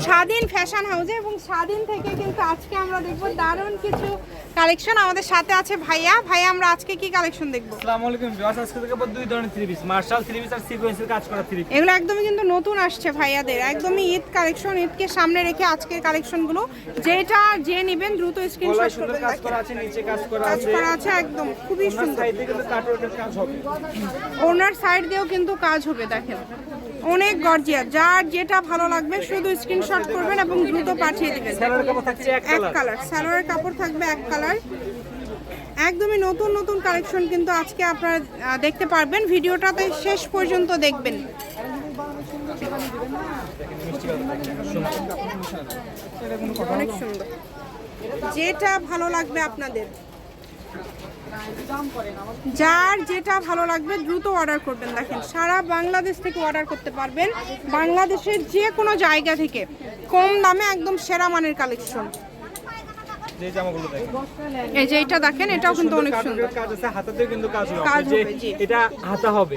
স্বাধীন ফ্যাশন হাউসে এবং স্বাধীন থেকে কিন্তু আজকে আমরা দেখব দারুণ কিছু কালেকশন আমাদের সাথে আছে ভাইয়া। ভাইয়া আমরা আজকে কি কালেকশন দেখব? আসসালামু আলাইকুম ভিউয়ার্স আজকে দেখাবো দুই ধরনের three piece marshal three piece আর সিকোয়েন্সের কাজ করা থ্রি পিস এগুলো একদমই কিন্তু নতুন আসছে ভাইয়াদের। একদমই ঈদ কালেকশন ঈদকে সামনে রেখে আজকের কালেকশনগুলো। যেটা যে নেবেন দ্রুত স্ক্রিনশট সুন্দর করবেন কাজ করা আছে নিচে কাজ করা আছে। কাজ করা আছে একদম। খুবই সুন্দর। সাইডে কিন্তু কাটওয়ার্কের কাজ হবে। ওনার সাইড দিয়েও কিন্তু কাজ হবে দেখেন। অনেক গর্জিয়া যার যেটা ভালো লাগবে শুধু স্ক্রিনশট করবেন এবং দ্রুত পাঠিয়ে দিবেন। এক কালার। সালোয়ারের কাপড় থাকবে এক কালার। একদমই নতুন নতুন কালেকশন কিন্তু আজকে আপনারা দেখতে পারবেন। ভিডিওটাতে শেষ পর্যন্ত দেখবেন। অনেক সুন্দর। যেটা ভালো লাগবে আপনাদের। যার যেটা ভালো লাগবে দ্রুত অর্ডার করবেন। দেখেন সারা বাংলাদেশ থেকে অর্ডার করতে পারবেন। বাংলাদেশের যে কোনো জায়গা থেকে কম দামে একদম সেরা মানের কালেকশন এই যে এটা দেখেন এটাও কিন্তু অনেক সুন্দর। কাজ আছে হাতাতেও কিন্তু কাজ হবে। এটা হাতা হবে।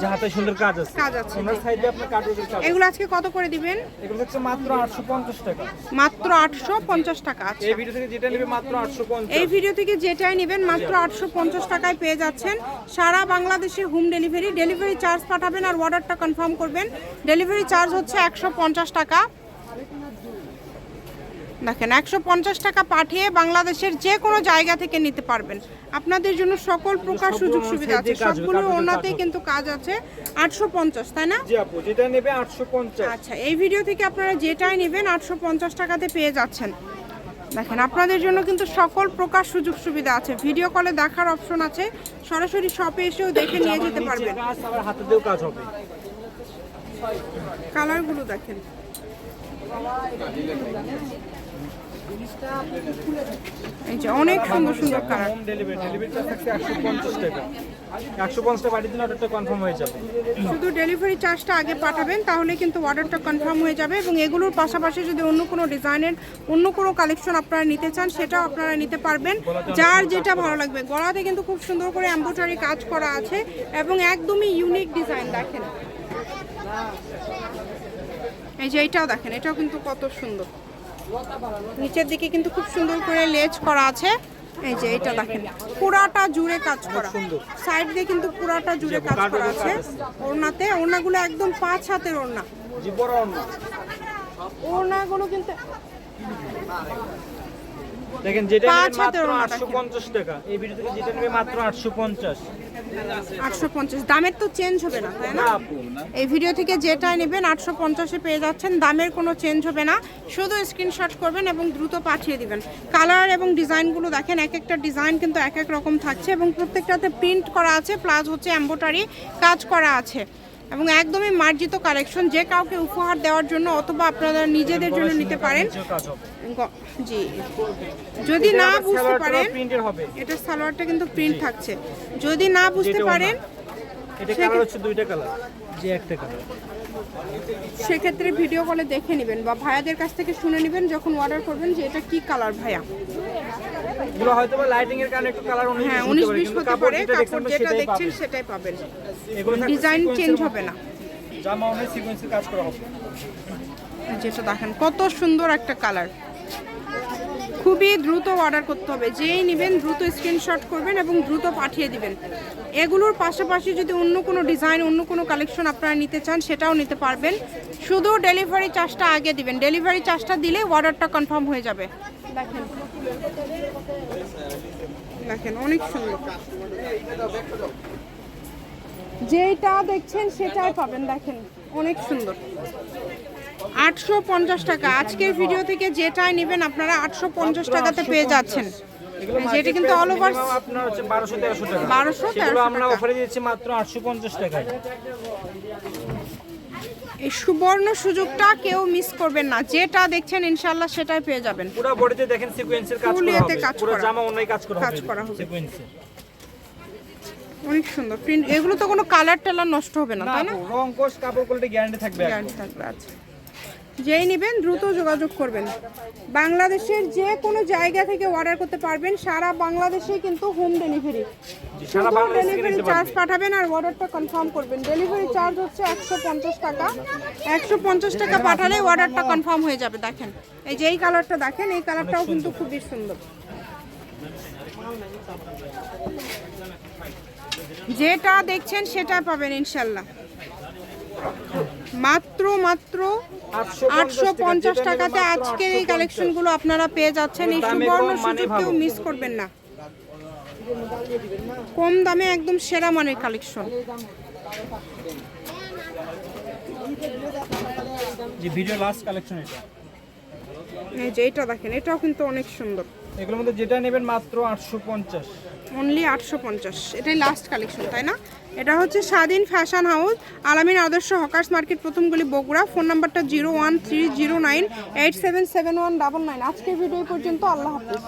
যে হাতে সুন্দর কাজ আছে। কাজ আছে, ওনার সাইডে আপনি কাজ এগুলো আজকে কত করে দিবেন? এগুলো হচ্ছে মাত্র 850 টাকা। মাত্র আটশো পঞ্চাশ টাকা আছে এই ভিডিও থেকে যেটা নেবেন মাত্র 850 এই ভিডিও থেকে যেটাই নেবেন মাত্র আটশো পঞ্চাশ টাকায় পেয়ে যাচ্ছেন সারা বাংলাদেশে হোম ডেলিভারি ডেলিভারি চার্জ পাঠাবেন আর অর্ডারটা কনফার্ম করবেন। ডেলিভারি চার্জ হচ্ছে একশো পঞ্চাশ টাকা। দেখেন একশো পঞ্চাশ টাকা পাঠিয়ে বাংলাদেশের যে কোনো জায়গা থেকে নিতে পারবেন। আপনাদের জন্য সকল প্রকার সুযোগ সুবিধা আছে। সবগুলো ওনাতেই কিন্তু কাজ আছে আটশো পঞ্চাশ তাই না? যেটা নেবে 850 আচ্ছা এই ভিডিও থেকে আপনারা যেটাই নেবেন আটশো পঞ্চাশ টাকাতে পেয়ে যাচ্ছেন। দেখেন আপনাদের জন্য কিন্তু সকল প্রকার সুযোগ সুবিধা আছে। ভিডিও কলে দেখার অপশন আছে। সরাসরি শপে এসেও দেখে নিয়ে যেতে পারবেন। কালারগুলো দেখেন। এই যে অনেক সুন্দর সুন্দর colour. Home delivery delivery charge থাকছে 150 টাকা। 150 টাকা বাড়ি দিলে অর্ডারটা কনফার্ম হয়ে যাবে। শুধু ডেলিভারি চার্জটা আগে পাঠাবেন তাহলে কিন্তু অর্ডারটা কনফার্ম হয়ে যাবে এবং এগুলোর পাশাপাশি যদি অন্য কোনো ডিজাইনের অন্য কোনো কালেকশন আপনারা নিতে চান সেটাও আপনারা নিতে পারবেন। যার যেটা ভালো লাগবে। গলাতে কিন্তু খুব সুন্দর করে এম্ব্রয়ডারি কাজ করা আছে এবং একদমই ইউনিক ডিজাইন দেখেন। এই যে এটাও দেখেন এটাও কিন্তু কত সুন্দর। নিচের দিকে কিন্তু খুব সুন্দর করে লেজ করা আছে। এই যে এটা দেখেন পুরাটা জুড়ে কাজ করা। সাইড দিয়ে কিন্তু পুরাটা জুড়ে কাজ করা আছে। ওড়নাতে ওড়নাগুলো একদম পাঁচ হাতের ওড়না। ওড়নাগুলো কিন্তু দেখেন যেটা মাত্র 850 টাকা। এই ভিডিও থেকে যেটা নেবে মাত্র 850 আটশো পঞ্চাশ। দামের তো চেঞ্জ হবে না, তাই না? এই ভিডিও থেকে যেটা নেবেন, আটশো পঞ্চাশে পেয়ে যাচ্ছেন। দামের কোনো চেঞ্জ হবে না। শুধু স্ক্রিনশট করবেন এবং দ্রুত পাঠিয়ে দিবেন। কালার এবং ডিজাইনগুলো দেখেন, এক একটা ডিজাইন কিন্তু এক এক রকম থাকছে এবং প্রত্যেকটাতে প্রিন্ট করা আছে প্লাস হচ্ছে এম্বোটারি কাজ করা আছে। এবং একদমই মার্জিত কালেকশন যে কাউকে উপহার দেওয়ার জন্য অথবা আপনারা নিজেদের জন্য নিতে পারেন। জি। যদি না বুঝতে পারেন হবে। এটা সালোয়ারটা কিন্তু প্রিন্ট থাকছে। যদি না বুঝতে পারেন সেক্ষেত্রে ভিডিও কলে দেখে নেবেন বা ভাইয়াদের কাছ থেকে শুনে নেবেন যখন অর্ডার করবেন যে এটা কি কালার ভাইয়া। এগুলো হয়তো বা লাইটিং এর কারণে একটু কালার উনিশ হ্যাঁ বিশ উনিশ হতে পারে, কাপড় যেটা দেখছেন সেটাই পাবেন। এগুলো ডিজাইন চেঞ্জ হবে না। জামা অনেক সিকোয়েন্সের কাজ করা হবে। যেটা দেখেন কত সুন্দর একটা কালার খুবই দ্রুত অর্ডার করতে হবে। যেই নেবেন দ্রুত স্ক্রিনশট করবেন এবং দ্রুত পাঠিয়ে দিবেন। এগুলোর পাশাপাশি যদি অন্য কোনো ডিজাইন অন্য কোনো কালেকশন আপনারা নিতে চান সেটাও নিতে পারবেন। শুধু ডেলিভারি চার্জটা আগে দিবেন। ডেলিভারি চার্জটা দিলে অর্ডারটা কনফার্ম হয়ে যাবে। দেখেন। দেখেন অনেক সুন্দর। যেটা দেখছেন সেটাই পাবেন দেখেন অনেক সুন্দর। আটশো পঞ্চাশ টাকা। আজকের ভিডিও থেকে যেটাই নেবেন আপনারা আটশো পঞ্চাশ টাকাতে পেয়ে যাচ্ছেন। যেটা কিন্তু অল ওভার আপনার হচ্ছে 1200 1300 টাকা। 1200 সেগুলো 1300 আমরা। অফারে দিচ্ছি মাত্র 850 টাকায়। এই সুবর্ণ সুযোগটা কেউ মিস করবেন না। যেটা দেখছেন ইনশাল্লাহ সেটাই পেয়ে যাবেন। পুরো বডিতে দেখেন সিকোয়েন্সের কাজ করা হবে। পুরো। জামা অন্যায় কাজ করা হবে। কাজ করা হবে। সিকোয়েন্সে অনেক সুন্দর। প্রিন্ট এগুলো তো কোনো কালার টালার নষ্ট হবে না তাই না? রং কোশ কাপড় কোয়ালিটি গ্যারান্টি থাকবে গ্যারান্টি থাকবে আচ্ছা। যেই নেবেন দ্রুত যোগাযোগ করবেন। বাংলাদেশের যে কোনো জায়গা থেকে অর্ডার করতে পারবেন। সারা বাংলাদেশে কিন্তু হোম ডেলিভারি ডেলিভারি চার্জ পাঠাবেন আর অর্ডারটা কনফার্ম করবেন। ডেলিভারি চার্জ হচ্ছে একশো পঞ্চাশ টাকা। একশো পঞ্চাশ টাকা পাঠালে অর্ডারটা কনফার্ম হয়ে যাবে দেখেন। এই যে এই কালারটা দেখেন এই কালারটাও কিন্তু খুবই সুন্দর। যেটা দেখছেন সেটা পাবেন ইনশাল্লাহ মাত্র মাত্র আটশো পঞ্চাশ টাকাতে আজকের এই 850 কালেকশনগুলো আপনারা পেয়ে যাচ্ছেন। এই সুবর্ণ মানে সুযোগ কেউ মিস করবেন না। কম দামে একদম সেরা মানের কালেকশন। যে ভিডিও লাস্ট কালেকশন এটা। এই যে এটা দেখেন এটাও কিন্তু অনেক সুন্দর। এগুলোর মধ্যে যেটা নেবেন মাত্র আটশো পঞ্চাশ। অনলি আটশো পঞ্চাশ। এটাই লাস্ট কালেকশন তাই না? এটা হচ্ছে স্বাধীন fashion house Alamin Adarsha hawkers market প্রথমগুলি Bogura. Phone নাম্বারটা zero one three zero nine eight seven seven one double nine আজকের ভিডিও পর্যন্ত, আল্লাহ হাফিজ।